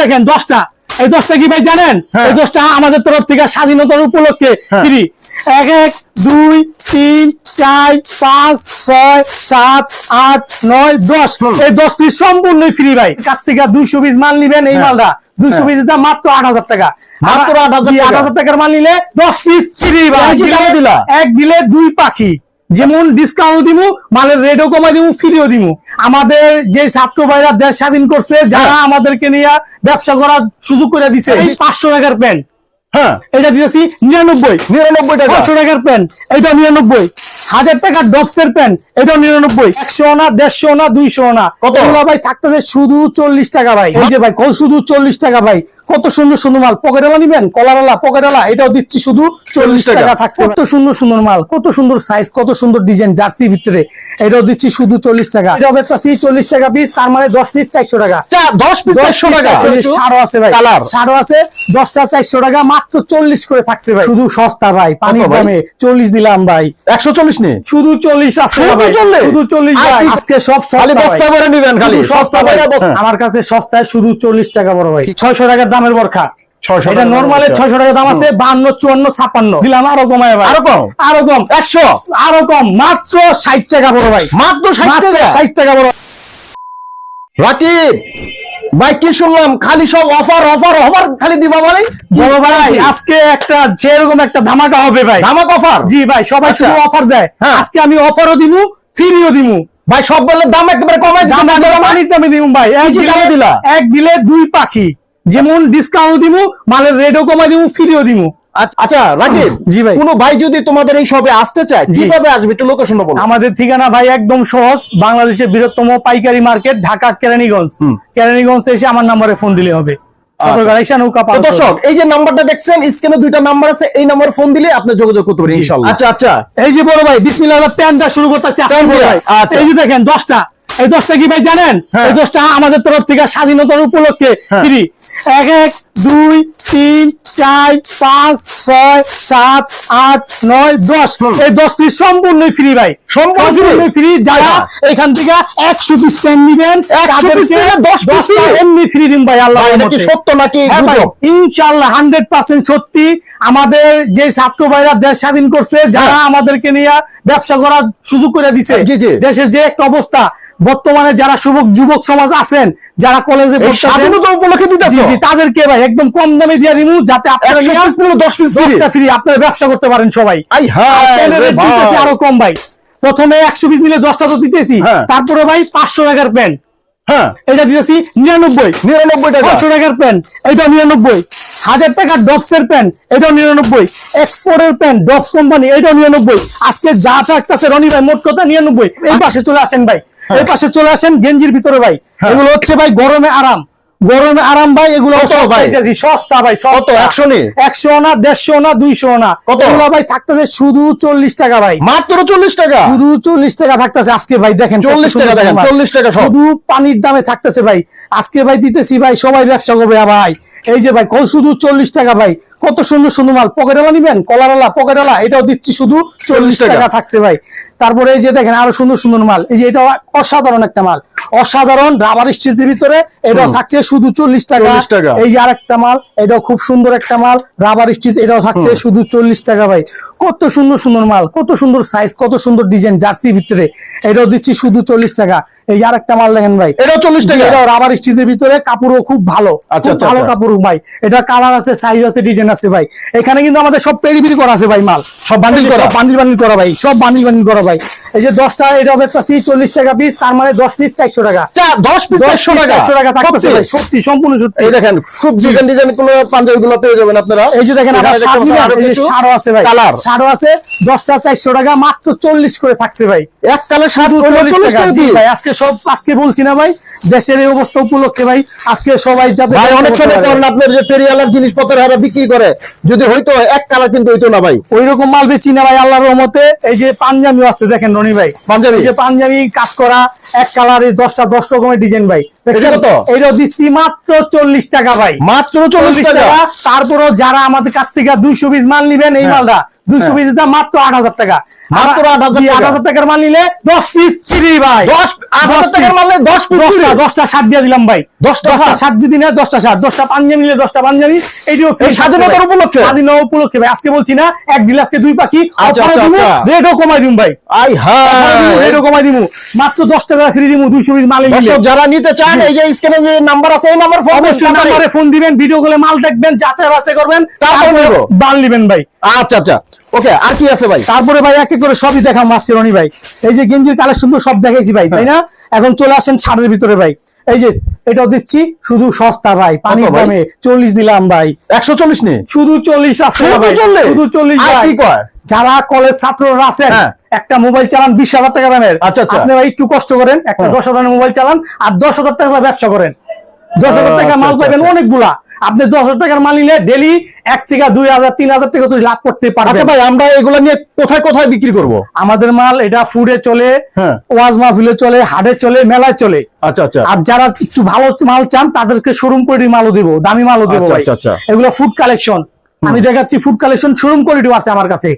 দেখেন দশটা এই দশটা কি ভাই জানেন হ্যাঁ। এই দশটা আমাদের তরফ থেকে স্বাধীনতার উপলক্ষে হ্যাঁ। ফ্রি এক এক দুই তিন চার পাঁচ ছয় সাত আট নয় দশ। এই দশ পিস সম্পূর্ণই ফ্রি ভাই কাছ থেকে দুইশো পিস মাল নিবেন এই হ্যাঁ। মালটা দুইশো। পিস দাম মাত্র আট হাজার টাকা মাত্র 8,000 জি, টাকা। 8,000 টাকার মাল নিলে দশ পিস ফ্রি ভাই? এক দিলে দুই পাখি যেমন ডিসকাউন্ট দিমু মালের রেটও কমাই দিব ফ্রিও দিব আমাদের যে ছাত্র ভাইরা দেশ স্বাধীন করছে যারা হ্যাঁ। আমাদেরকে নিয়ে ব্যবসা করার সুযোগ করে দিছে এই পাঁচশো টাকার প্যান্ট হ্যাঁ। এটা নিরানব্বই। নিরানব্বই টাকা। ছশো টাকার প্যান্ট এটা নিরানব্বই। হাজার টাকার ডবসের প্যান্ট এটা নিরানব্বই। একশো না দেড়শো না দুইশো না? ভাই থাকতেছে শুধু চল্লিশ টাকা ভাই। এই যে ভাই কল শুধু চল্লিশ টাকা ভাই। কত সুন্দর সুন্দর মাল? পকেটালা নিবেন? কলারালা পকেটালা এটাও দিচ্ছি শুধু চল্লিশ টাকা। টাকা। থাকছে। কত সুন্দর সুন্দর মাল কত সুন্দর সাইজ কত সুন্দর ডিজাইন জার্সির ভিতরে। এটাও দিচ্ছি শুধু চল্লিশ টাকা। এটা বেচতেছি চল্লিশ টাকা পিস তার মানে দশ পিস চারশো টাকা। দশ পিস চারশো টাকা। সারও আছে ভাই। কালার সারও আছে দশটা চারশো টাকা মাত্র চল্লিশ করে থাকছে ভাই। শুধু সস্তা ভাই পানির দামে চল্লিশ দিলাম ভাই। একশো চল্লিশ নেই শুধু চল্লিশ আছে শুধু ভাই। 40? শুধু চল্লিশ আজকে সব সস্তা ভাই। নিবেন খালি। সস্তা ভাই। হ্যাঁ। আমার কাছে সস্তায় শুধু চল্লিশ টাকা বড় ভাই। ছয়শো টাকার দামের বরখা। এটা নর্মালে ছয়শো টাকা দাম আছে। বান্ন চুয়ান্ন ছাপ্পান্ন। দিলাম আরও কমায় আরও কম? আরও কম। একশো? আরও কম। মাত্র ষাট টাকা বড় ভাই। মাত্র ষাট টাকা? ষাট টাকা বড়। রাকিব ভাই কি শুনলাম? খালি সব অফার অফার অফার খালি দিবা বলে বড় ভাই আজকে একটা যেরকম একটা ধামাকা হবে ভাই। ধামাক অফার জি ভাই সবাই আচ্ছা। শুধু অফার দেয়। হ্যাঁ। আজকে আমি অফারও দিমু ফ্রিও দিমু। ভাই সব বললে দাম একেবারে দিছো, দাম দামে দিমু ভাই। এক কি কি দিলে দিলা? এক দিলে দুই পাখি। যেমন ডিসকাউন্ট দিমু মালের রেটও কমাই দিমু ফ্রিও দিমু। আচ্ছা, আচ্ছা রাকিব জি ভাই। কোনো ভাই যদি তোমাদের এই শপে আসতে চায় কীভাবে আসবে? একটু লোকেশন বলো। আমাদের ঠিকানা ভাই একদম সহজ বাংলাদেশের বৃহত্তম পাইকারি মার্কেট ঢাকা কেরানীগঞ্জ। কেরানীগঞ্জ এসে আমার নাম্বারে ফোন দিলে হবে। সদরঘাট এসে নৌকা তো পার দর্শক এই যে নাম্বারটা দেখছেন স্ক্রিনে দুইটা নাম্বার আছে এই নাম্বারে ফোন দিলে আপনি যোগাযোগ করতে পারেন ইনশাআল্লাহ। আচ্ছা আচ্ছা। এই যে বড় ভাই বিসমিল্লাহ প্যান্টটা শুরু করতেছি আজকে প্যান্ট বড় ভাই। দিয়া, আচ্ছা। এই যে দেখেন দশটা। এই দশটা কি ভাই জানেন? হ্যাঁ। এই দশটা আমাদের তরফ থেকে স্বাধীনতার উপলক্ষে হ্যাঁ। ফ্রি এক এক দুই তিন চার পাঁচ ছয় সাত আট নয় দশ এই দশ পিস সম্পূর্ণই ফ্রি ভাই সম্পূর্ণ ফ্রি যারা হ্যাঁ। এখান থেকে একশো পিস প্যান্ট নিবেন 100 piece তাদেরকে নিলে 10 piece দশটা free? এমনি ফ্রি দিন ভাই আল্লাহ সত্য নাকি হ্যাঁ? ইনশাআল্লাহ হান্ড্রেড পার্সেন্ট সত্যি আমাদের যে ছাত্র ভাইরা দেশ স্বাধীন করছে যারা হ্যাঁ। আমাদেরকে নিয়ে ব্যবসা করার সুযোগ করে দিছে জি। দেশের যে একটা অবস্থা বর্তমানে যারা যুবক যুবক সমাজ আছেন যারা কলেজে উপলক্ষে দিতেছ জি জি তাদেরকে ভাই একদম কম দামে দিয়ে দিমু যাতে আপনারা 100 নিয়ে 10 piece free? দশটা ফ্রি আপনারা ব্যবসা করতে পারেন সবাই। আই হ্যাঁ আরও কম ভাই। প্রথমে একশো পিস নিলে দশটা তো দিতেছি হ্যাঁ। তারপরে ভাই পাঁচশো টাকার প্যান্ট। হ্যাঁ। এটা দিতেছি টাকা। টাকার প্যান্ট এটা নিরানব্বই। হাজার টাকার ডবসের প্যান্ট এটাও নিরানব্বই। এক্সপোর্টের প্যান্ট ডবস কোম্পানি এটাও নিরানব্বই। আজকে যা থাকতেছে রনি ভাই মোট কথা নিরানব্বই। এই পাশে চলে আসেন ভাই। এই পাশে চলে আসেন গেঞ্জির ভিতরে ভাই। হ্যাঁ। এগুলো হচ্ছে ভাই গরমে আরাম। গরমে আরাম ভাই এগুলো সস্তা ভাই? কত? একশো নি একশো না? দেড়শো না দুইশো না। কত? ভাই থাকতেছে শুধু চল্লিশ টাকা ভাই। মাত্র চল্লিশ টাকা? শুধু চল্লিশ টাকা থাকতেছে আজকে ভাই দেখেন 40 টাকা দেখেন, 40 টাকা শুধু পানির দামে থাকতেছে ভাই। আজকে ভাই দিতেছি ভাই সবাই ব্যবসা করবে ভাই। এই যে ভাই কল শুধু চল্লিশ টাকা ভাই। কত সুন্দর সুন্দর মাল? পকেটালা নিবেন? কলারালা পকেটালা এটাও দিচ্ছি শুধু চল্লিশ টাকা। থাকছে ভাই। তারপরে এই যে দেখেন আরও সুন্দর সুন্দর মাল। এই যে এটা অসাধারণ একটা মাল। অসাধারণ রাবার স্টিচের ভিতরে এটাও থাকছে শুধু চল্লিশ টাকা। এই যে আরেকটা মাল এটাও খুব সুন্দর একটা মাল। রাবার স্টিচ এটাও থাকছে শুধু চল্লিশ টাকা ভাই। কত সুন্দর সুন্দর মাল কত সুন্দর সাইজ কত সুন্দর ডিজাইন জার্সির ভিতরে। এটাও দিচ্ছি শুধু চল্লিশ টাকা। এই যে আরেকটা মাল দেখেন ভাই। এটাও চল্লিশ টাকা? এটাও রাবার স্টিচের ভিতরে কাপড়ও খুব ভালো। আচ্ছা, আচ্ছা, ভালো আচ্ছা। কাপড় ভাই। এটা কালার আছে সাইজ আছে ডিজাইন আছে ভাই। এখানে কিন্তু আমাদের সব পেরিবিরি করা আছে ভাই মাল। সব বান্ডিল করা বান্ডিল বান্ডিল করা ভাই সব বান্ডিল বান্ডিল করা ভাই। এই যে দশটা এটা হবে চল্লিশ টাকা পিস তার মানে দশ পিস চারশো টাকা। চা দশ পিস চারশো টাকা? চারশো টাকা থাকতেছে সত্যি? সম্পূর্ণ সত্যি। এই দেখেন খুব ডিজাইন ডিজাইন কোন পাঞ্জাবি গুলো পেয়ে যাবেন আপনারা। এই যে দেখেন শার্টও আছে ভাই। কালার। শার্টও আছে দশটা চারশো টাকা মাত্র চল্লিশ করে থাকছে ভাই। এক কালার শার্ট চল্লিশ টাকা আজকে সব আজকে বলছি না ভাই দেশের এই অবস্থা উপলক্ষে ভাই আজকে সবাই যাতে ভাই অনেক সময়। করেন আপনার যে ফেরিওয়ালার জিনিসপত্র হারা বিক্রি করে যদি হয়তো এক কালার কিন্তু হইতো না ভাই। ওই রকম মাল বেশি না ভাই আল্লাহর রহমতে এই যে পাঞ্জাবিও আছে দেখেন রনি ভাই? পাঞ্জাবি? যে পাঞ্জাবি কাজ করা এক কালারের দশটা দশ রকমের ডিজাইন ভাই। দেখছেন? তো এইটা দিচ্ছি মাত্র চল্লিশ টাকা ভাই। মাত্র চল্লিশ টাকা? তারপরও যারা আমাদের কাছ থেকে দুইশো পিস মাল নিবেন এই হ্যাঁ। মালটা দুইশো হ্যাঁ। পিস দাম মাত্র আট হাজার টাকা। মাত্র আট হাজার জি, আট টাকা। হাজার টাকার মাল নিলে দশ পিস ফ্রি ভাই। দশ আট হাজার টাকার মারলে দশ পিস দশটা দশটা শার্ট দিয়ে দিলাম ভাই। দশটা দশটা শার্ট? শার্ট যদি নেয় দশটা শার্ট দশটা পাঞ্জাবি নিলে দশটা পাঞ্জাবি। এইটিও স্বাধীনতার উপলক্ষে? স্বাধীনতা উপলক্ষে ভাই। আজকে বলছি না এক দুই পাখি আচ্ছা, আচ্ছা, আচ্ছা। রেটও কমাই দিম ভাই। আই হ্যাঁ। রেটও কমাই দিমু। মাত্র দশ টাকা ফ্রি দিমু দুইশো পিস মাল যারা নিতে চান এই যে স্ক্রিনে যে নাম্বার আছে এই নাম্বার ফোন অবশ্যই নাম্বারে ফোন দিবেন ভিডিও কলে মাল দেখবেন যাচাই বাছাই করবেন তারপর। মাল নিবেন ভাই। আচ্ছা আচ্ছা। ওকে আর কি আছে ভাই? তারপরে ভাই এক এক করে সবই দেখাম আজকে রনি ভাই এই যে গেঞ্জির কালেকশন সব দেখাইছি ভাই তাই না এখন চলে আসেন শাড়ির ভিতরে ভাই এই যে এটাও দিচ্ছি শুধু সস্তা ভাই পানির দামে চল্লিশ দিলাম ভাই একশো চল্লিশ নে শুধু চল্লিশ আছে শুধু ভাই 40? শুধু চল্লিশ আর কি কয়? যারা কলেজ ছাত্ররা আছেন হ্যাঁ। একটা মোবাইল চালান বিশ হাজার টাকা দামের আচ্ছা, আচ্ছা। আপনারা একটু কষ্ট করেন একটা হ্যাঁ। দশ হাজার মোবাইল চালান আর দশ হাজার টাকা ব্যবসা করেন দশ হাজার টাকা আচ্ছা, মাল আচ্ছা, পাবেন আচ্ছা। অনেকগুলা। আপনি দশ হাজার টাকার মাল নিলে ডেলি এক থেকে দুই হাজার তিন হাজার টাকা তুই লাভ করতে আচ্ছা ভাই আমরা এগুলা নিয়ে কোথায় কোথায় বিক্রি করব? আমাদের মাল এটা ফুডে চলে হ্যাঁ। ওয়াজ মাহফিলে চলে হাটে চলে মেলায় চলে। আচ্ছা আচ্ছা। আর যারা একটু ভালো মাল চান তাদেরকে শোরুম কোয়ালিটির মালও দিব দামি মালও দিব আচ্ছা, আচ্ছা, আচ্ছা। এগুলো ফুড কালেকশন আমি দেখাচ্ছি ফুড কালেকশন শোরুম কোয়ালিটিও আছে আমার কাছে।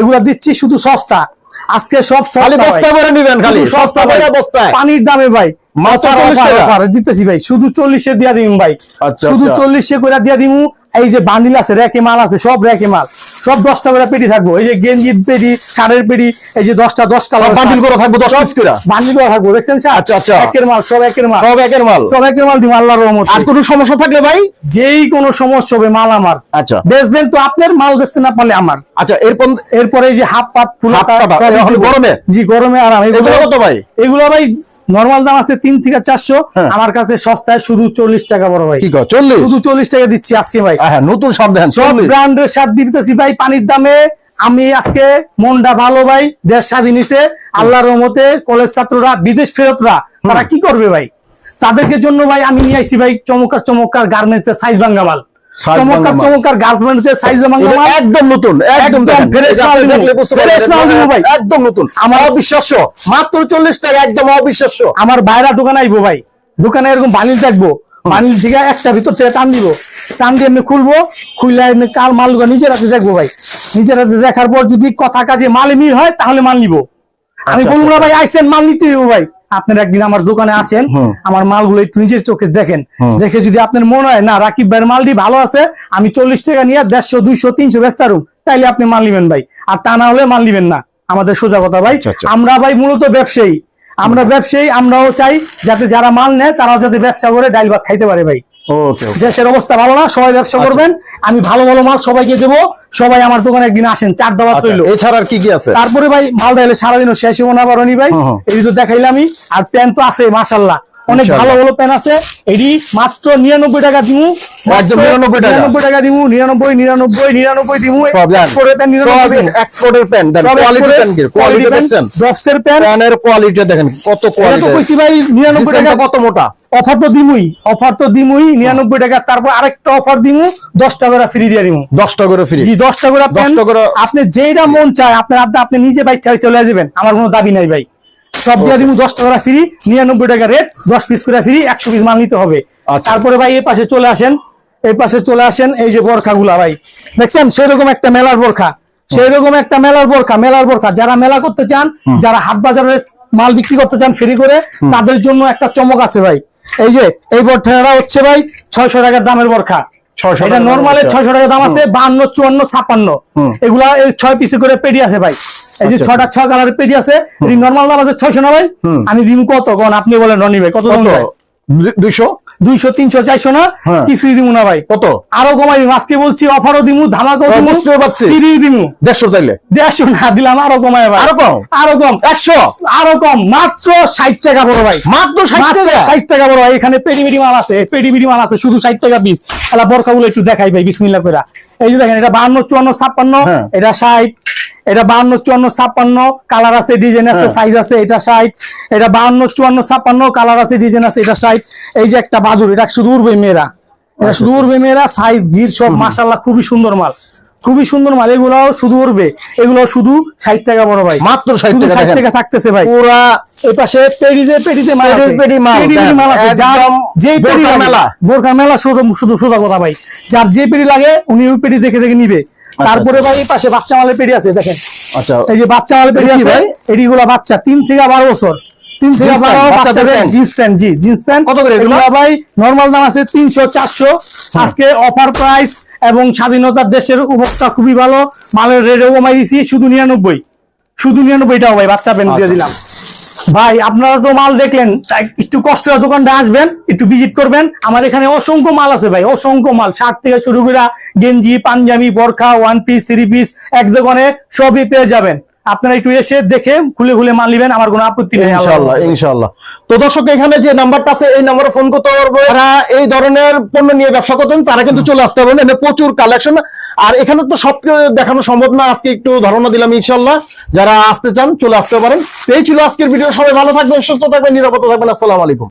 এগুলো দিচ্ছি শুধু সস্তা। আজকে সব খালি বস্তা করে নিবেন খালি সস্তা। ভরে বস্তায় পানির দামে ভাই মাত্র Offer, 40 offer, টাকা। offer দিতেছি ভাই শুধু চল্লিশে দিয়া দিমু ভাই আচ্ছা, শুধু আচ্ছা। চল্লিশে করে দিয়া দিমু এই যে বান্ডিল আছে র্যাকে মাল আছে সব র্যাকে মাল। সব দশটা করে পেটি থাকব। এই যে গেঞ্জির পেটি শাড়ের পেটি এই যে দশটা দশ কালার বান্ডিল করে থাকব দশ পিস করে? বান্ডিল করা থাকব দেখছেন স্যার? আচ্ছা, আচ্ছা। একের মাল সব একের মাল। সব একের মাল? সব একের মাল দিব আল্লাহর রহমত। আর কোনো সমস্যা থাকলে ভাই? যেই কোনো সমস্যা হবে মাল আমার। আচ্ছা। বেচবেন তো আপনার মাল বেচতে না পারলে আমার। আচ্ছা এরপর এরপরে এই যে হাফ পাত ফুল গরমে? জি গরমে আরাম। এগুলো কত ভাই? এগুলো ভাই নর্মাল দাম আছে তিন থেকে চারশো। হ্যাঁ। আমার কাছে সস্তায় শুধু চল্লিশ টাকা বড় ভাই। চল্লিশ? শুধু চল্লিশ টাকা দিচ্ছি আজকে ভাই। হ্যাঁ নতুন সব দেন সব ব্র্যান্ডের শার্ট দিতেছি ভাই পানির দামে। আমি আজকে মনটা ভালো ভাই দেশ স্বাধীন নিছে আল্লাহর রহমতে কলেজ ছাত্ররা বিদেশ ফেরতরা তারা কি করবে ভাই? তাদেরকে জন্য ভাই আমি নিয়ে আইছি ভাই চমৎকার চমৎকার গার্মেন্টস এর সাইজ ভাঙ্গা মাল। চমৎকার চমৎকার গার্মেন্টস এর সাইজ একদম নতুন একদম এটা মাল fresh মাল দিব ভাই। একদম নতুন আমার অবিশ্বাস্য মাত্র চল্লিশ টাকা একদম অবিশ্বাস্য। আমার বাইরা দোকানে আইবো ভাই। দোকানে এরকম বানিল থাকব। বানিল থেকে একটা ভিতর থেকে টান দিব। টান দিয়ে এমনি খুলবো খুললে এমনি কাল মাল নিজের হাতে দেখব ভাই। নিজের হাতে দেখার পর যদি কথা কাজে মাল মিল হয় তাহলে মাল নিবো। আমি আচ্ছা, বলব না আচ্ছা। ভাই আইসেন মাল নিতে ভাই। আপনারা একদিন আমার দোকানে আসেন। আমার মালগুলো একটু নিজের চোখে দেখেন। দেখে যদি আপনার মনে হয় না রাকিব ভাইয়ের মালটি ভালো আছে আমি চল্লিশ টাকা নিয়ে দেড়শো দুইশো তিনশো বেস্তারুম তাইলে আপনি মাল নিবেন ভাই। আর তা না হলে মাল নিবেন না। আমাদের সোজা কথা ভাই। আচ্ছা, আচ্ছা। আমরা ভাই মূলত ব্যবসায়ী। আমরা ব্যবসায়ী আমরাও চাই যাতে যারা মাল নেয় তারাও যাতে ব্যবসা করে ডাইল ভাত খাইতে পারে ভাই। ওকে দেশের অবস্থা ভালো না সবাই ব্যবসা আচ্ছা। করবেন। আমি ভালো ভালো মাল সবাইকে দেবো। সবাই আমার দোকানে একদিন আসেন চার দাবার আচ্ছা, এছাড়া আর কি কি আছে? তারপরে ভাই মাল দিলে সারাদিনও শেষ হব না বারণি ভাই। হুম, হুম। এই তো দেখাইলামই আর প্যান্ট তো আছে মাসাল্লাহ অনেক ভালো ভালো প্যান্ট আছে। এটি মাত্র নিরানব্বই টাকা দিমু। একদম 99 টাকা। নিরানব্বই টাকা দিমু দিমু। এক্সপোর্টের ড্রপসের প্যানের কোয়ালিটি দেখেন কত কোয়ালিটি ভাই নিরানব্বই টাকা। কত মোটা? অফার তো দিমুই অফার তো দিমুই নিরানব্বই টাকা। তারপর আরেকটা অফার দিমু দশটা করে ফ্রি দিয়ে দিমু। দশটা করে ফ্রি জি দশটা করে পেন দশটা করে- আপনি যেটা মন চায় আপনার আপনি আপনি নিজে বাইক চাই চলে যাবেন। আমার কোনো দাবি নাই ভাই। সব দিয়ে দিব দশ টাকা ফ্রি নিরানব্বই টাকা রেট দশ পিস করে ফ্রি একশো পিস মাল নিতে হবে। আচ্ছা। তারপরে ভাই এই পাশে চলে আসেন এই পাশে চলে আসেন এই যে বোরখাগুলা ভাই। দেখছেন? সেরকম একটা মেলার বরখা। সেই রকম একটা মেলার বরখা মেলার বরখা। যারা মেলা করতে চান যারা হাট বাজারে মাল বিক্রি করতে চান ফ্রি করে তাদের জন্য একটা চমক আছে ভাই। এই যে এই বোরখাটা হচ্ছে ভাই ছয়শো টাকার দামের বোরখা। 600 এটা টাকার নর্মালে ছয়শো টাকা দাম আছে বান্ন চুয়ান্ন ছাপ্পান্ন হুম। এগুলা ছয় পিসে করে পেটি আছে ভাই। এই যে আচ্ছা, ছটা ছয় কালারের পেটি আছে নর্মাল দাম আছে ছয়শো না ভাই আমি দিব কত? কোন আপনি বলেন রনি ভাই কত দাম দুইশো? দুইশো তিনশো চারশো না? হ্যাঁ। কিছুই দিব না ভাই। কত? আরও কমাই আজকে বলছি অফারও দিমু ধামাকাও দিমু। ফ্রি দিমু। দেড়শো তাইলে? দেড়শো না দিলাম আরও কমাই ভাই। আরও কম? আরও কম। একশো? আরও কম। মাত্র ষাট টাকা বড় ভাই। মাত্র ষাট টাকা? ষাট টাকা বড় ভাই। এখানে পেটি পেটি মাল আছে। পেটি পেটি মাল আছে। শুধু ষাট টাকা পিস এলা বরকাগুলো একটু দেখাই ভাই বিসমিল্লা করে এই যে দেখেন এটা বাহান্ন চুয়ান্ন ছাপ্পান্ন। হ্যাঁ। এটা ষাট। এটা বাহান্ন চুয়ান্ন ছাপ্পান্ন কালার আছে ডিজাইন আছে হ্যাঁ। সাইজ আছে এটা ষাট। এটা বাহান্ন চুয়ান্ন ছাপ্পান্ন কালার আছে ডিজাইন আছে এটা ষাট। এই যে একটা বাদুর এটা শুধু উড়বে মেয়েরা। এটা শুধু উড়বে মেয়েরা সাইজ গির সব মাসাল্লাহ খুবই সুন্দর মাল। খুবই সুন্দর মাল এগুলো শুধু উড়বে। এগুলো শুধু ষাট টাকা বড় ভাই। মাত্র ষাট টাকা থাকতেছে ভাই। পুরা এই পাশে পেডিতে পেডিতে মাল যেই পেডি মেলা। শুধু শুধু সোজা কথা ভাই। যার যে পেডি লাগে উনি ওই পেডি দেখে দেখে নিবে। তারপরে ভাই এই পাশে বাচ্চা মালের পেডি আছে দেখেন। আচ্ছা। এই যে বাচ্চা মাল পেটি আছে ভাই? এটিগুলো বাচ্চা তিন থেকে বারো বছর। তিন থেকে বারো বাচ্চাদের জিন্স প্যান্ট জি জিন্স প্যান্ট কত করে এগুলো? ভাই নর্মাল দাম আছে তিনশো চারশো। আজকে অফার প্রাইস এবং স্বাধীনতার দেশের উপভোক্তা খুবই ভালো। মালের রেটও কমাই দিছি শুধু নিরানব্বই। শুধু নিরানব্বই টাকা ভাই বাচ্চা প্যান্ট দিয়ে আচ্ছা। দিলাম। ভাই, আপনারা তো মাল দেখলেন একটু কষ্ট দোকানটা আসবেন, একটু ভিজিট করবেন। আমার এখানে অসংখ্য মাল আছে ভাই, অসংখ্য মাল। শার্ট থেকে শুরু করে গেঞ্জি, পাঞ্জাবি, বরখা ওয়ান পিস থ্রি পিস এক দোকানে সবই পেয়ে যাবেন। আপনারা একটু এসে দেখে খুলে খুলে মাল নিবেন আমার কোনো আপত্তি নেই ইনশাল্লাহ ইনশাল্লাহ তো দর্শক এখানে যে নাম্বারটা আছে এই নাম্বারে ফোন করতে পারব যারা এই ধরনের পণ্য নিয়ে ব্যবসা করতেন তারা কিন্তু চলে আসতে পারবেন। এখানে প্রচুর কালেকশন আর এখানে তো সব দেখানো সম্ভব না আজকে একটু ধারণা দিলাম ইনশাল্লাহ যারা আসতে চান চলে আসতে পারেন। এই ছিল আজকের ভিডিও। সবাই ভালো থাকবেন সুস্থ থাকবেন নিরাপদ থাকবেন। আসসালামু আলাইকুম।